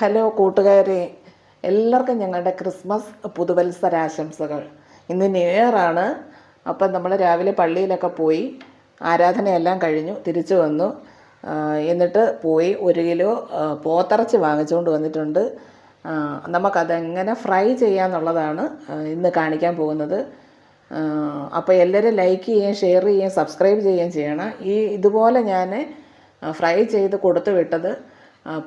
Hello കൂട്ടുകാരെ. എല്ലാവർക്കും ഞങ്ങളുടെ ക്രിസ്മസ് പുതുവത്സരാശംസകൾ. ഇന്ന് ന്യൂ ഇയർ ആണ്. അപ്പം നമ്മൾ രാവിലെ പള്ളിയിലൊക്കെ പോയി ആരാധനയെല്ലാം കഴിഞ്ഞു തിരിച്ചു വന്നു. എന്നിട്ട് പോയി ഒരു കിലോ പോത്തിറച്ചി വാങ്ങിച്ചുകൊണ്ട് വന്നിട്ടുണ്ട്. നമുക്കതെങ്ങനെ ഫ്രൈ ചെയ്യാന്നുള്ളതാണ് എന്നുള്ളതാണ് ഇന്ന് കാണിക്കാൻ പോകുന്നത്. അപ്പോൾ എല്ലാവരും ലൈക്ക് ചെയ്യുകയും ഷെയർ ചെയ്യുകയും സബ്സ്ക്രൈബ് ചെയ്യുകയും ചെയ്യണം. ഈ ഇതുപോലെ ഞാൻ ഫ്രൈ ചെയ്ത് കൊടുത്തു വിട്ടത്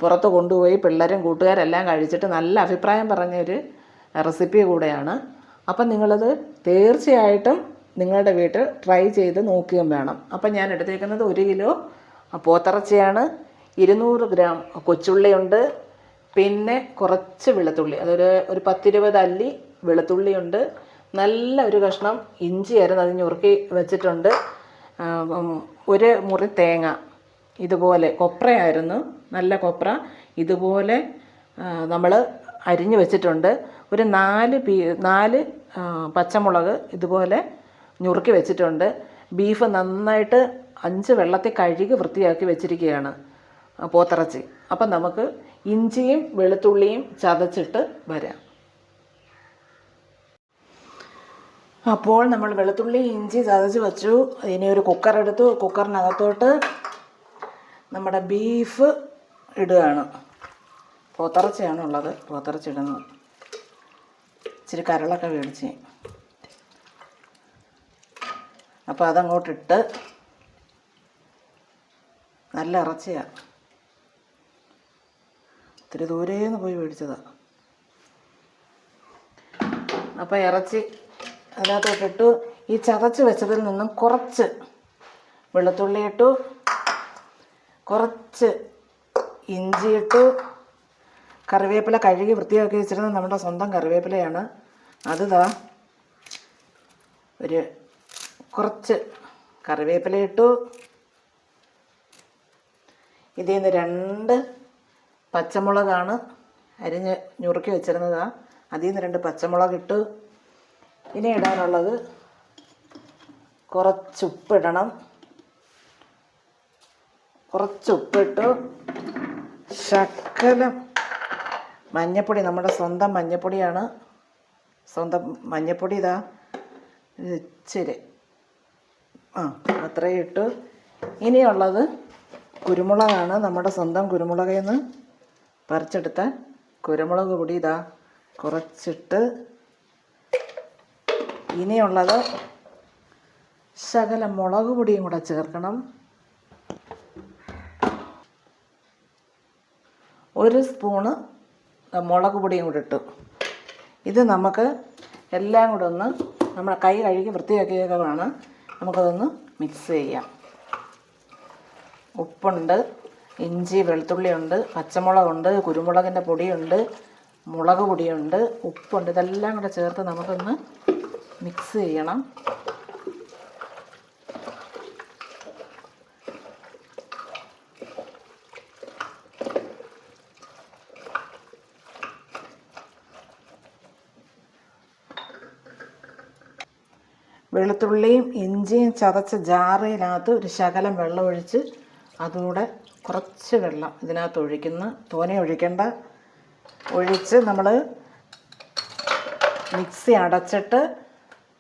പുറത്ത് കൊണ്ടുപോയി പിള്ളേരും കൂട്ടുകാരെല്ലാം കഴിച്ചിട്ട് നല്ല അഭിപ്രായം പറഞ്ഞൊരു റെസിപ്പി കൂടെയാണ്. അപ്പം നിങ്ങളത് തീർച്ചയായിട്ടും നിങ്ങളുടെ വീട്ടിൽ ട്രൈ ചെയ്ത് നോക്കുകയും വേണം. അപ്പം ഞാൻ എടുത്തേക്കുന്നത് ഒരു കിലോ പോത്തിറച്ചിയാണ്. ഇരുന്നൂറ് ഗ്രാം കൊച്ചുള്ളിയുണ്ട്. പിന്നെ കുറച്ച് വെളുത്തുള്ളി അതൊരു ഒരു പത്തിരുപത് അല്ലി വെളുത്തുള്ളിയുണ്ട്. നല്ല ഒരു കഷ്ണം ഇഞ്ചി ആയിരുന്നു അത് ഞുറുക്കി വെച്ചിട്ടുണ്ട്. ഒരു മുറി തേങ്ങ ഇതുപോലെ കൊപ്രയായിരുന്നു. നല്ല കൊപ്ര. ഇതുപോലെ നമ്മൾ അരിഞ്ഞു വെച്ചിട്ടുണ്ട്. ഒരു നാല് പീ നാല് പച്ചമുളക് ഇതുപോലെ ഞുറുക്കി വെച്ചിട്ടുണ്ട്. ബീഫ് നന്നായിട്ട് അഞ്ച് വെള്ളത്തിൽ കഴുകി വൃത്തിയാക്കി വെച്ചിരിക്കുകയാണ് പോത്തിറച്ചി. അപ്പം നമുക്ക് ഇഞ്ചിയും വെളുത്തുള്ളിയും ചതച്ചിട്ട് വരാം. അപ്പോൾ നമ്മൾ വെളുത്തുള്ളി ഇഞ്ചി ചതച്ച് വെച്ചു. ഇനി ഒരു കുക്കർ എടുത്തു. കുക്കറിനകത്തോട്ട് നമ്മുടെ ബീഫ് ഇടുകയാണ്. പോത്തിറച്ചിയാണ് ഉള്ളത്. പോത്തിറച്ചി ഇടുന്നത് ഇച്ചിരി കരളൊക്കെ മേടിച്ച്. അപ്പോൾ അതങ്ങോട്ടിട്ട് നല്ല ഇറച്ചിയാണ് ഇത്തിരി ദൂരേന്ന് പോയി മേടിച്ചതാണ് അപ്പോൾ ഇറച്ചി അതിനകത്തോട്ടിട്ടു ഈ ചതച്ച് വെച്ചതിൽ നിന്നും കുറച്ച് വെളുത്തുള്ളി ഇട്ടു. കുറച്ച് ഇഞ്ചി ഇട്ടു കറിവേപ്പില കഴുകി വൃത്തിയാക്കി വെച്ചിരുന്നത് നമ്മുടെ സ്വന്തം കറിവേപ്പിലയാണ്. അത് ദാ ഒരു കുറച്ച് കറിവേപ്പില ഇട്ടു. ഇതിൽ നിന്ന് രണ്ട് പച്ചമുളകാണ് അരിഞ്ഞ് ഞുറുക്കി വെച്ചിരുന്നതാ. അതിൽ നിന്ന് രണ്ട് പച്ചമുളക് ഇട്ടു. ഇനി ഇടാനുള്ളത് കുറച്ച് ഉപ്പിടണം. കുറച്ച് ശക്കലം മഞ്ഞപ്പൊടി നമ്മുടെ സ്വന്തം മഞ്ഞപ്പൊടിയാണ്. സ്വന്തം മഞ്ഞപ്പൊടി ഇതാ. ഇച്ചിരി. ആ അത്രയും ഇട്ടു. ഇനിയുള്ളത് കുരുമുളകാണ്. നമ്മുടെ സ്വന്തം കുരുമുളകിൽ നിന്ന് പറിച്ചെടുത്ത കുരുമുളക് പൊടി ഇതാ. കുറച്ചിട്ട് ഇനിയുള്ളത് ശകലം മുളക് പൊടിയും കൂടെ ചേർക്കണം. ഒരു സ്പൂണ് മുളക് പൊടിയും കൂടി ഇട്ടു. ഇത് നമുക്ക് എല്ലാം കൂടെ ഒന്ന് നമ്മുടെ കൈ കഴുകി വൃത്തിയാക്കിയൊക്കെ വേണം നമുക്കതൊന്ന് മിക്സ് ചെയ്യാം. ഉപ്പുണ്ട് ഇഞ്ചി വെളുത്തുള്ളിയുണ്ട് പച്ചമുളകുണ്ട് കുരുമുളകിന്റെ പൊടിയുണ്ട് മുളക് പൊടിയുണ്ട് ഉപ്പുണ്ട്. ഇതെല്ലാം കൂടെ ചേർത്ത് നമുക്കൊന്ന് മിക്സ് ചെയ്യണം. വെളുത്തുള്ളിയും ഇഞ്ചിയും ചതച്ച ജാറിനകത്ത് ഒരു ശകലം വെള്ളം ഒഴിച്ച് അതുകൂടെ കുറച്ച് വെള്ളം ഇതിനകത്ത് ഒഴിക്കുന്ന. തോനെ ഒഴിക്കേണ്ട. ഒഴിച്ച് നമ്മൾ മിക്സി അടച്ചിട്ട്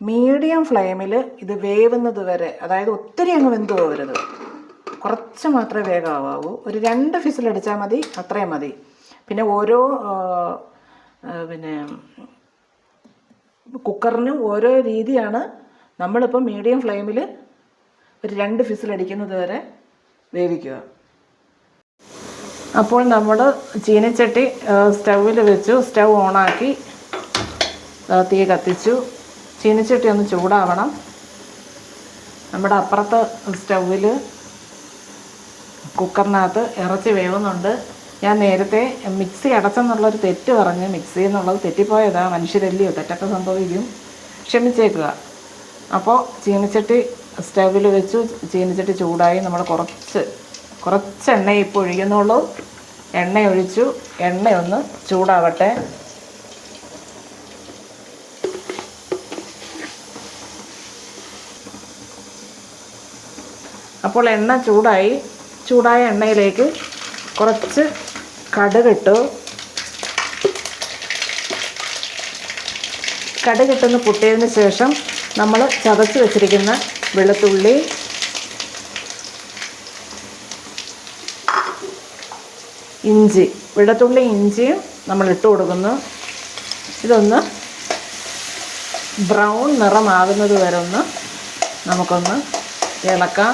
മീഡിയം ഫ്ലെയിമിൽ ഇത് വേവുന്നത് വരെ അതായത് ഒത്തിരി അങ്ങ് വെന്ത് പോകരുത്. കുറച്ച് മാത്രമേ വേഗമാവൂ ഒരു രണ്ട് ഫിസിലടിച്ചാൽ മതി അത്രയും മതി. പിന്നെ ഓരോ പിന്നെ കുക്കറിനും ഓരോ രീതിയാണ് നമ്മളിപ്പോൾ മീഡിയം ഫ്ലെയിമിൽ ഒരു രണ്ട് ഫിസിലടിക്കുന്നത് വരെ വേവിക്കുക. അപ്പോൾ നമ്മൾ ചീനച്ചട്ടി സ്റ്റൗവിൽ വെച്ചു. സ്റ്റൗ ഓണാക്കി തീ കത്തിച്ചു. ചീനച്ചട്ടി ഒന്ന് ചൂടാവണം. നമ്മുടെ അപ്പുറത്തെ സ്റ്റൗവിൽ കുക്കറിനകത്ത് ഇറച്ചി വേവുന്നുണ്ട്. ഞാൻ നേരത്തെ മിക്സി അടച്ചെന്നുള്ളൊരു തെറ്റ് പറഞ്ഞ് മിക്സി എന്നുള്ളത് തെറ്റിപ്പോയതാണ് മനുഷ്യരല്ലയോ തെറ്റൊക്കെ സംഭവിക്കും. ക്ഷമിച്ചേക്കുക. അപ്പോൾ ചീനിച്ചട്ടി സ്റ്റവിൽ വെച്ചു. ചീനിച്ചട്ടി ചൂടായി. നമ്മൾ കുറച്ച് കുറച്ച് എണ്ണ ഇപ്പോൾ ഒഴിക്കുന്നുള്ളൂ. എണ്ണ ഒഴിച്ചു. എണ്ണയൊന്ന് ചൂടാവട്ടെ. അപ്പോൾ എണ്ണ ചൂടായി. ചൂടായ എണ്ണയിലേക്ക് കുറച്ച് കടുകിട്ടു കടുകിട്ടൊന്ന് പൊട്ടിയതിന് ശേഷം നമ്മൾ ചതച്ച് വെച്ചിരിക്കുന്ന വെളുത്തുള്ളി ഇഞ്ചി. വെളുത്തുള്ളി ഇഞ്ചിയും നമ്മൾ ഇട്ട് കൊടുക്കുന്നു. ഇതൊന്ന് ബ്രൗൺ നിറമാകുന്നത് വരെ ഒന്ന് നമുക്കൊന്ന് ഇളക്കാം.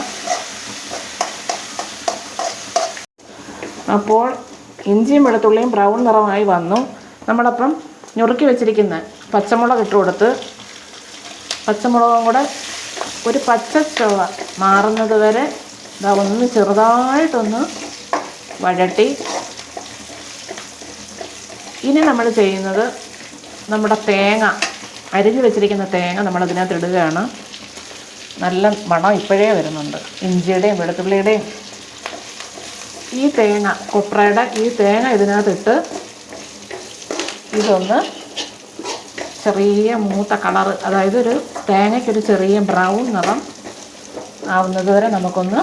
അപ്പോൾ ഇഞ്ചിയും വെളുത്തുള്ളിയും ബ്രൗൺ നിറമായി വന്നു. നമ്മളപ്പം ഞുറുക്കി വെച്ചിരിക്കുന്ന പച്ചമുളക് ഇട്ട് കൊടുത്ത് പച്ചമുളകും കൂടെ ഒരു പച്ച ചുവ മാറുന്നത് വരെ ഇതാ ഒന്ന് ചെറുതായിട്ടൊന്ന് വഴട്ടി. ഇനി നമ്മൾ ചെയ്യുന്നത് നമ്മുടെ തേങ്ങ അരിഞ്ഞു വെച്ചിരിക്കുന്ന തേങ്ങ നമ്മളതിനകത്ത് ഇടുകയാണ്. നല്ല മണം ഇപ്പോഴേ വരുന്നുണ്ട്. ഇഞ്ചിയുടെയും വെളുത്തുള്ളിയുടെയും. ഈ തേങ്ങ കൊപ്രയുടെ ഈ തേങ്ങ ഇതിനകത്തിട്ട് ഇതൊന്ന് ചെറിയ മൂത്ത കളറ് അതായത് ഒരു തേങ്ങയ്ക്കൊരു ചെറിയ ബ്രൗൺ നിറം ആവുന്നത് വരെ നമുക്കൊന്ന്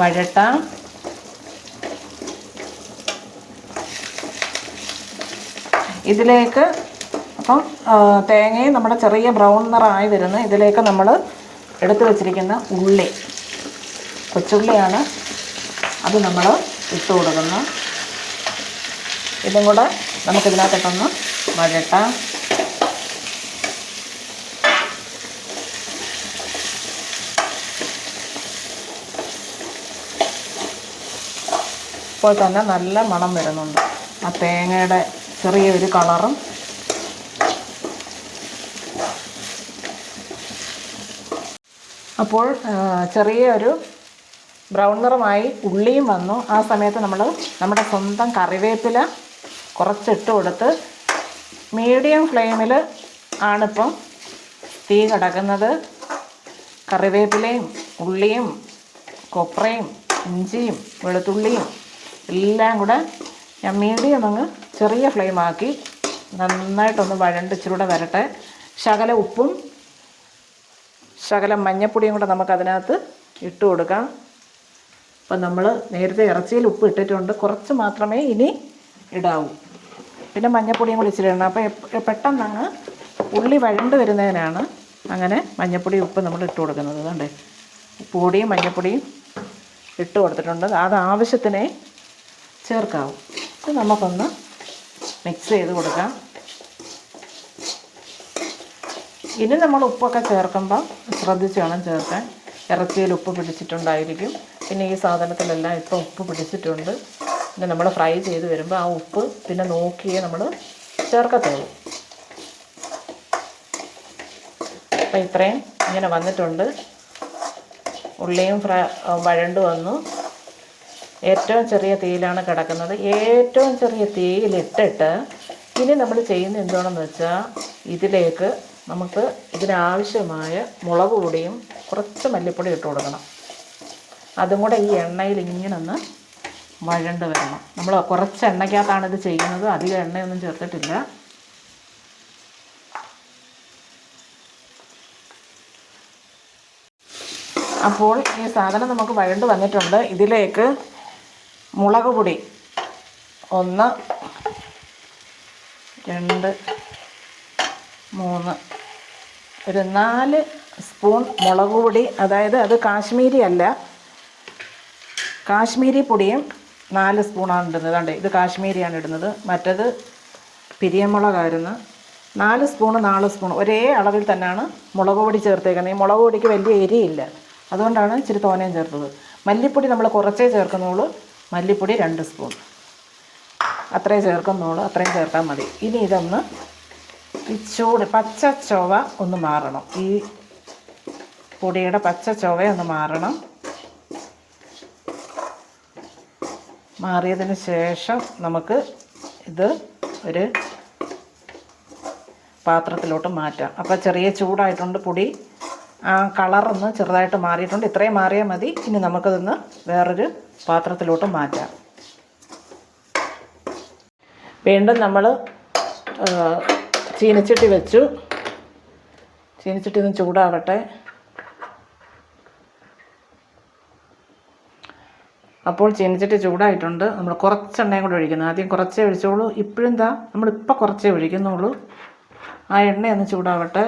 വഴട്ടാം. ഇതിലേക്ക് അപ്പം തേങ്ങയും നമ്മുടെ ചെറിയ ബ്രൗൺ നിറമായി വരുന്നു ഇതിലേക്ക് നമ്മൾ എടുത്തു വച്ചിരിക്കുന്ന ഉള്ളി കൊച്ചുള്ളിയാണ് അത് നമ്മൾ ഇട്ട് കൊടുക്കുന്നു ഇതും കൂടെ നമുക്കിതിനകത്തിട്ടൊന്ന് വഴട്ടാം. ഇപ്പോൾ തന്നെ നല്ല മണം വരുന്നുണ്ട്. ആ തേങ്ങയുടെ ചെറിയൊരു കളറും അപ്പോൾ ചെറിയ ചെറിയൊരു ബ്രൗൺ നിറമായി ഉള്ളിയും വന്നു. ആ സമയത്ത് നമ്മൾ നമ്മുടെ സ്വന്തം കറിവേപ്പില കുറച്ചിട്ട് കൊടുത്ത് മീഡിയം ഫ്ലെയിമിൽ ആണിപ്പം തീ കിടക്കുന്നത്. കറിവേപ്പിലയും ഉള്ളിയും കൊപ്രയും ഇഞ്ചിയും വെളുത്തുള്ളിയും എല്ലാം കൂടെ ഞാൻ മീഡിയം അങ്ങ് ചെറിയ ഫ്ലെയിമാക്കി നന്നായിട്ടൊന്ന് വഴണ്ട് ഇച്ചിരൂടെ വരട്ടെ. ശകല ഉപ്പും ശകല മഞ്ഞപ്പൊടിയും കൂടെ നമുക്കതിനകത്ത് ഇട്ട് കൊടുക്കാം. അപ്പം നമ്മൾ നേരത്തെ ഇറച്ചിയിൽ ഉപ്പ് ഇട്ടിട്ടുണ്ട്. കുറച്ച് മാത്രമേ ഇനി ഇടാവൂ. പിന്നെ മഞ്ഞപ്പൊടിയും കൂടി ഇച്ചിരി ഇടണം. അപ്പോൾ പെട്ടെന്ന് അങ്ങ് ഉള്ളി വഴണ്ട് വരുന്നതിനാണ് അങ്ങനെ മഞ്ഞപ്പൊടി ഉപ്പ് നമ്മൾ ഇട്ട് കൊടുക്കുന്നത്. കണ്ടേ? പൊടിയും മഞ്ഞപ്പൊടിയും ഇട്ട് കൊടുത്തിട്ടുണ്ട്. അത് ആവശ്യത്തിനെ ചേർക്കാവും. ഇത് നമുക്കൊന്ന് മിക്സ് ചെയ്ത് കൊടുക്കാം. ഇനി നമ്മൾ ഉപ്പൊക്കെ ചേർക്കുമ്പോൾ ശ്രദ്ധിച്ച് വേണം ചേർക്കാൻ. ഇറച്ചിയിൽ ഉപ്പ് പിടിച്ചിട്ടുണ്ടായിരിക്കും. പിന്നെ ഈ സാധനത്തിലെല്ലാം ഇപ്പോൾ ഉപ്പ് പിടിച്ചിട്ടുണ്ട്. പിന്നെ നമ്മൾ ഫ്രൈ ചെയ്ത് വരുമ്പോൾ ആ ഉപ്പ് പിന്നെ നോക്കിയേ നമ്മൾ ചേർക്കത്തുള്ളൂ. അപ്പോൾ ഇത്രയും ഇങ്ങനെ വന്നിട്ടുണ്ട്. ഉള്ളിയും ഫ്ര വഴണ്ട് വന്നു. ഏറ്റവും ചെറിയ തീയിലാണ് കിടക്കുന്നത്. ഏറ്റവും ചെറിയ തീയിലിട്ടിട്ട് ഇനി നമ്മൾ ചെയ്യുന്ന എന്താണെന്ന് വെച്ചാൽ ഇതിലേക്ക് നമുക്ക് ഇതിനാവശ്യമായ മുളക് പൊടിയും കുറച്ച് മല്ലിപ്പൊടി ഇട്ട് കൊടുക്കണം. അതും കൂടെ ഈ എണ്ണയിൽ ഇങ്ങനെ ഒന്ന് വഴണ്ട് വരണം. നമ്മൾ കുറച്ച് എണ്ണയ്ക്കകത്താണ് ഇത് ചെയ്യുന്നത്. അധികം എണ്ണയൊന്നും ചേർത്തിട്ടില്ല. അപ്പോൾ ഈ സാധനം നമുക്ക് വഴണ്ട് വന്നിട്ടുണ്ട്. ഇതിലേക്ക് മുളക് പൊടി. ഒന്ന് രണ്ട് മൂന്ന്. ഒരു നാല് സ്പൂൺ മുളക് പൊടി. അതായത് അത് കാശ്മീരി അല്ല. കാശ്മീരി പൊടിയും നാല് സ്പൂണാണ് ഇടുന്നത്. കണ്ടേ ഇത് കാശ്മീരിയാണ് ഇടുന്നത്. മറ്റത് പിരിയമുളകായിരുന്നു നാല് സ്പൂൺ നാല് സ്പൂൺ. ഒരേ അളവിൽ തന്നെയാണ് മുളക് പൊടി ചേർത്തേക്കുന്നത്. ഈ മുളക് പൊടിക്ക് വലിയ എരിയില്ല. അതുകൊണ്ടാണ് ഇച്ചിരി തോനയും ചേർത്തത്. മല്ലിപ്പൊടി നമ്മൾ കുറച്ചേ ചേർക്കുന്നുള്ളൂ. മല്ലിപ്പൊടി രണ്ട് സ്പൂൺ. അത്രയും ചേർക്കുന്നുള്ളൂ അത്രയും ചേർത്താൽ മതി. ഇനി ഇതൊന്ന് ഈ ചൂട് പച്ച ചൊവ ഒന്ന് മാറണം. ഈ പൊടിയുടെ പച്ച ചൊവ ഒന്ന് മാറണം. മാറിയതിന് ശേഷം നമുക്ക് ഇത് ഒരു പാത്രത്തിലോട്ട് മാറ്റാം. അപ്പോൾ ചെറിയ ചൂടായിട്ടുണ്ട് പൊടി. ആ കളറൊന്ന് ചെറുതായിട്ട് മാറിയിട്ടുണ്ട്. ഇത്രയും മാറിയാൽ മതി. ഇനി നമുക്കതൊന്ന് വേറൊരു പാത്രത്തിലോട്ട് മാറ്റാം. വീണ്ടും നമ്മൾ ചീനച്ചട്ടി വെച്ചു. ചീനച്ചട്ടി ഒന്ന് ചൂടാവട്ടെ. അപ്പോൾ ചീനച്ചട്ടി ചൂടായിട്ടുണ്ട്. നമ്മൾ കുറച്ച് എണ്ണയും കൂടെ ഒഴിക്കുന്നത് ആദ്യം കുറച്ചേ ഒഴിച്ചോളൂ ഇപ്പോഴും എന്താ നമ്മളിപ്പോൾ കുറച്ചേ ഒഴിക്കുന്നുള്ളൂ. ആ എണ്ണ ഒന്ന് ചൂടാവട്ടെ.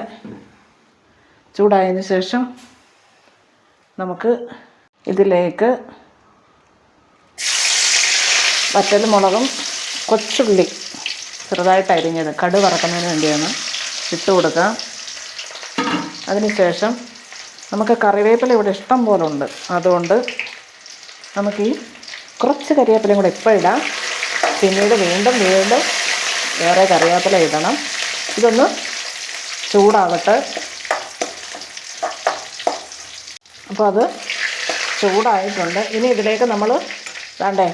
ചൂടായതിന് ശേഷം നമുക്ക് ഇതിലേക്ക് വറ്റൽ മുളകും കൊച്ചുള്ളി ചെറുതായിട്ട് അരിഞ്ഞത് കടു വറക്കുന്നതിന് വേണ്ടിയാണ് ഇട്ട് കൊടുക്കാം അതിനുശേഷം നമുക്ക് കറിവേപ്പില ഇവിടെ ഇഷ്ടം പോലെ ഉണ്ട്. അതുകൊണ്ട് നമുക്ക് ഈ കുറച്ച് കറിവേപ്പിലയും കൂടെ ഇപ്പോൾ ഇടാം. പിന്നീട് വീണ്ടും വീണ്ടും വേറെ കറിവേപ്പില ഇടണം. ഇതൊന്ന് ചൂടാകട്ടെ അപ്പോൾ അത് ചൂടായിട്ടുണ്ട്. ഇനി ഇതിലേക്ക് നമ്മൾ വേണ്ടേ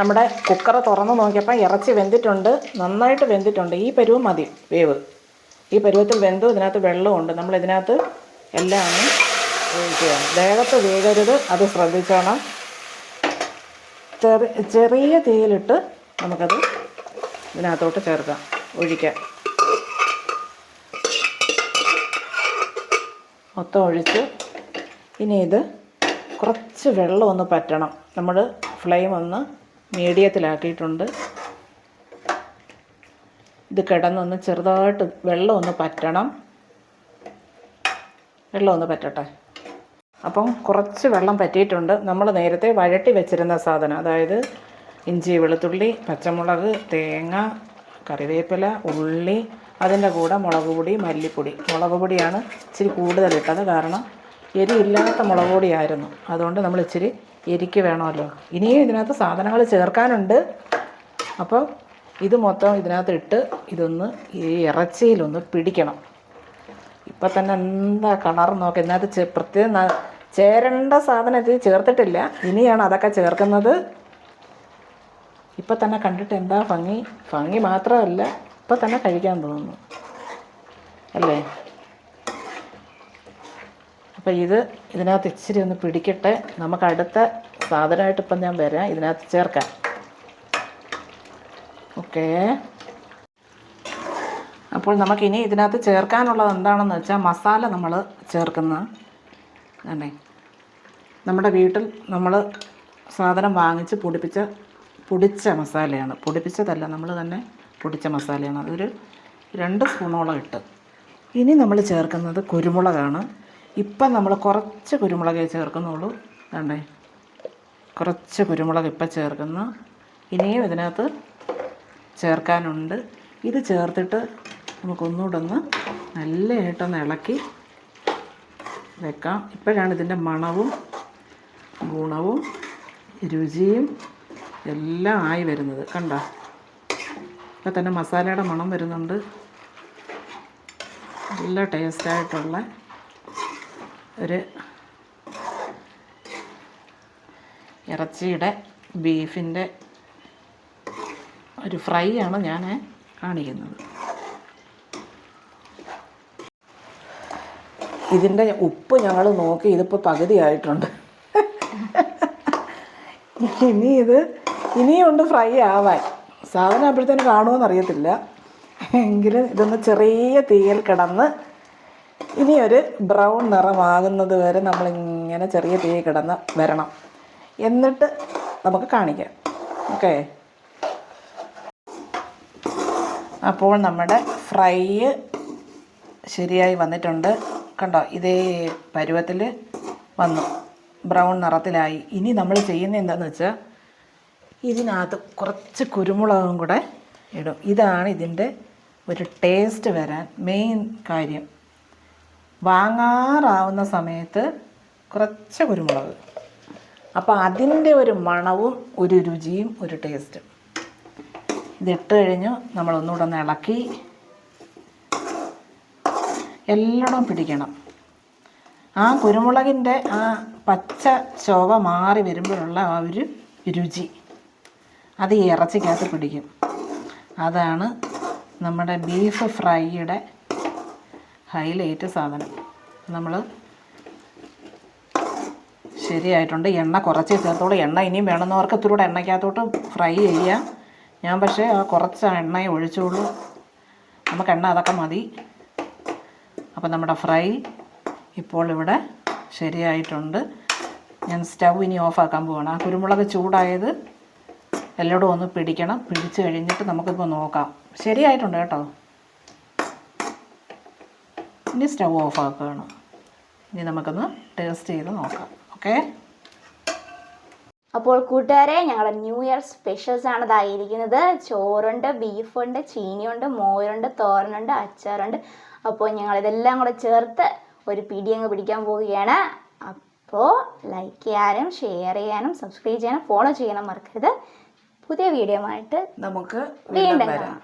നമ്മുടെ കുക്കർ തുറന്ന് നോക്കിയപ്പോൾ ഇറച്ചി വെന്തിട്ടുണ്ട്. നന്നായിട്ട് വെന്തിട്ടുണ്ട്. ഈ പരുവ് മതി. വേവ്. ഈ പരുവത്തിൽ വെന്തു ഇതിനകത്ത് വെള്ളമുണ്ട് നമ്മൾ ഇതിനകത്ത് എല്ലാം ഒന്ന് വേഗത്ത് വേകരുത്. അത് ശ്രദ്ധിച്ചോണം. ചെറിയ ചെറിയ തീയിലിട്ട് നമുക്കത് ഇതിനകത്തോട്ട് ചേർക്കാം. ഒഴിക്കാം. മൊത്തം ഒഴിച്ച് ഇനി ഇത് കുറച്ച് വെള്ളം ഒന്ന് പറ്റണം. നമ്മൾ ഫ്ലെയിം ഒന്ന് മീഡിയത്തിലാക്കിയിട്ടുണ്ട്. ഇത് കിടന്നൊന്ന് ചെറുതായിട്ട് വെള്ളം ഒന്ന് പറ്റണം. വെള്ളം ഒന്ന് പറ്റട്ടെ. അപ്പം കുറച്ച് വെള്ളം പറ്റിയിട്ടുണ്ട്. നമ്മൾ നേരത്തെ വഴട്ടി വെച്ചിരുന്ന സാധനം അതായത് ഇഞ്ചി വെളുത്തുള്ളി പച്ചമുളക് തേങ്ങ കറിവേപ്പില ഉള്ളി അതിന്റെ കൂടെ മുളക് പൊടി മല്ലിപ്പൊടി. മുളക് പൊടിയാണ് ഇച്ചിരി കൂടുതലിട്ടത് കാരണം എരിയില്ലാത്ത മുളക് പൊടിയായിരുന്നു. അതുകൊണ്ട് നമ്മൾ ഇച്ചിരി എരിക്ക് വേണമല്ലോ. ഇനിയും ഇതിനകത്ത് സാധനങ്ങൾ ചേർക്കാനുണ്ട്. അപ്പം ഇത് മൊത്തം ഇതിനകത്ത് ഇട്ട് ഇതൊന്ന് ഈ ഇറച്ചിയിലൊന്ന് പിടിക്കണം. ഇപ്പം തന്നെ എന്താ കളർ നോക്ക്. ഇതിനകത്ത് പ്രത്യേകം ചേരേണ്ട സാധനം ഇത് ചേർത്തിട്ടില്ല. ഇനിയാണ് അതൊക്കെ ചേർക്കുന്നത്. ഇപ്പം തന്നെ കണ്ടിട്ട് എന്താ ഭംഗി? ഭംഗി മാത്രമല്ല ഇപ്പം തന്നെ കഴിക്കാൻ തോന്നുന്നു. അല്ലേ? അപ്പം ഇത് ഇതിനകത്ത് ഇച്ചിരി ഒന്ന് പിടിക്കട്ടെ. നമുക്ക് അടുത്ത സാധനമായിട്ട് ഇപ്പം ഞാൻ വരാം. ഇതിനകത്ത് ചേർക്കാം. ഓക്കേ. അപ്പോൾ നമുക്കിനി ഇതിനകത്ത് ചേർക്കാനുള്ളത് എന്താണെന്ന് വെച്ചാൽ മസാല നമ്മൾ ചേർക്കുന്ന അല്ലേ നമ്മുടെ വീട്ടിൽ നമ്മൾ സാധനം വാങ്ങിച്ച് പൊടിപ്പിച്ച പൊടിച്ച മസാലയാണ്. പൊടിപ്പിച്ചതല്ല നമ്മൾ തന്നെ പൊടിച്ച മസാലയാണ്. അതൊരു രണ്ട് സ്പൂണോളം ഇട്ട്. ഇനി നമ്മൾ ചേർക്കുന്നത് കുരുമുളകാണ്. ഇപ്പം നമ്മൾ കുറച്ച് കുരുമുളകേ ചേർക്കുന്നുള്ളൂ. വേണ്ടേ കുറച്ച് കുരുമുളക് ഇപ്പം ചേർക്കുന്നു. ഇനിയും ഇതിനകത്ത് ചേർക്കാനുണ്ട്. ഇത് ചേർത്തിട്ട് നമുക്കൊന്നുകൂടെ ഒന്ന് നല്ലതായിട്ടൊന്ന് ഇളക്കി വെക്കാം. ഇപ്പോഴാണ് ഇതിന്റെ മണവും ഗുണവും രുചിയും എല്ലാം ആയി വരുന്നത്. കണ്ട? ഇപ്പം തന്നെ മസാലയുടെ മണം വരുന്നുണ്ട്. നല്ല ടേസ്റ്റായിട്ടുള്ള ഒരു ഇറച്ചിയുടെ ബീഫിന്റെ ഒരു ഫ്രൈ ആണ് ഞാൻ കാണിക്കുന്നത്. ഇതിന്റെ ഉപ്പ് ഞങ്ങൾ നോക്കി ഇതിപ്പോൾ പകുതിയായിട്ടുണ്ട് ഇനി ഇത് ഇനിയുണ്ട് ഫ്രൈ ആവാൻ. സാധനം അപ്പോഴത്തേന് കാണുമെന്നറിയത്തില്ല എങ്കിലും ഇതൊന്ന് ചെറിയ തീയിൽ കിടന്ന് ഇനി ഒരു ബ്രൗൺ നിറമാകുന്നത് വരെ നമ്മളിങ്ങനെ ചെറിയ തീ കിടന്ന് വരണം. എന്നിട്ട് നമുക്ക് കാണിക്കാം. ഓക്കേ അപ്പോൾ നമ്മുടെ ഫ്രൈ ശരിയായി വന്നിട്ടുണ്ട്. കണ്ടോ? ഇതേ പരുവത്തിൽ വന്നു. ബ്രൗൺ നിറത്തിലായി. ഇനി നമ്മൾ ചെയ്യുന്ന എന്താണെന്ന് വെച്ചാൽ ഇതിനകത്ത് കുറച്ച് കുരുമുളകും കൂടെ ഇടും. ഇതാണ് ഇതിന്റെ ഒരു ടേസ്റ്റ് വരാൻ മെയിൻ കാര്യം. വാങ്ങാറാവുന്ന സമയത്ത് കുറച്ച് കുരുമുളക്. അപ്പോൾ അതിന്റെ ഒരു മണവും ഒരു രുചിയും ഒരു ടേസ്റ്റും. ഇതിട്ട് കഴിഞ്ഞു നമ്മളൊന്നുകൂടെ ഒന്ന് ഇളക്കി എല്ലാം പിടിക്കണം. ആ കുരുമുളകിന്റെ ആ പച്ച ശോഭ മാറി വരുമ്പോഴുള്ള ആ ഒരു രുചി അത് ഈ ഇറച്ചിക്കകത്ത് പിടിക്കും. അതാണ് നമ്മുടെ ബീഫ് ഫ്രൈയുടെ ഹൈലൈറ്റ് സാധനം. നമ്മൾ ശരിയായിട്ടുണ്ട്. എണ്ണ കുറച്ചേ ചേർത്തോളൂ. എണ്ണ ഇനിയും വേണമെന്നവർക്ക് ഇത്തിരി കൂടെ എണ്ണയ്ക്കകത്തോട്ട് ഫ്രൈ ചെയ്യാം. ഞാൻ പക്ഷേ ആ കുറച്ച് എണ്ണയെ ഒഴിച്ചോളൂ നമുക്ക് എണ്ണ അതൊക്കെ മതി. അപ്പോൾ നമ്മുടെ ഫ്രൈ ഇപ്പോൾ ഇവിടെ ശരിയായിട്ടുണ്ട്. ഞാൻ സ്റ്റൗ ഇനി ഓഫാക്കാൻ പോവാണ്. ആ കുരുമുളക് ചൂടായത് എല്ലായിടും ഒന്ന് പിടിക്കണം. പിടിച്ച് കഴിഞ്ഞിട്ട് നമുക്കിപ്പോൾ നോക്കാം. ശരിയായിട്ടുണ്ട് കേട്ടോ. ഇനി സ്റ്റവ് ഓഫ് ആക്കുകയാണ് ഇനി നമുക്കൊന്ന് ടേസ്റ്റ് ചെയ്ത് നോക്കാം. ഓക്കെ? അപ്പോൾ കൂട്ടുകാരെ ഞങ്ങളുടെ ന്യൂ ഇയർ സ്പെഷ്യൽസ് ആണ് ഇതായിരിക്കുന്നത് ചോറുണ്ട് ബീഫുണ്ട് ചീനിയുണ്ട് മോരുണ്ട് തോരനുണ്ട് അച്ചാറുണ്ട്. അപ്പോൾ ഞങ്ങൾ ഇതെല്ലാം കൂടെ ചേർത്ത് ഒരു പിടി അങ്ങ് പിടിക്കാൻ പോവുകയാണ്. അപ്പോൾ ലൈക്ക് ചെയ്യാനും ഷെയർ ചെയ്യാനും സബ്സ്ക്രൈബ് ചെയ്യാനും ഫോളോ ചെയ്യാനും മറക്കരുത്. പുതിയ വീഡിയോ ആയിട്ട് നമുക്ക് വീണ്ടും കാണാം.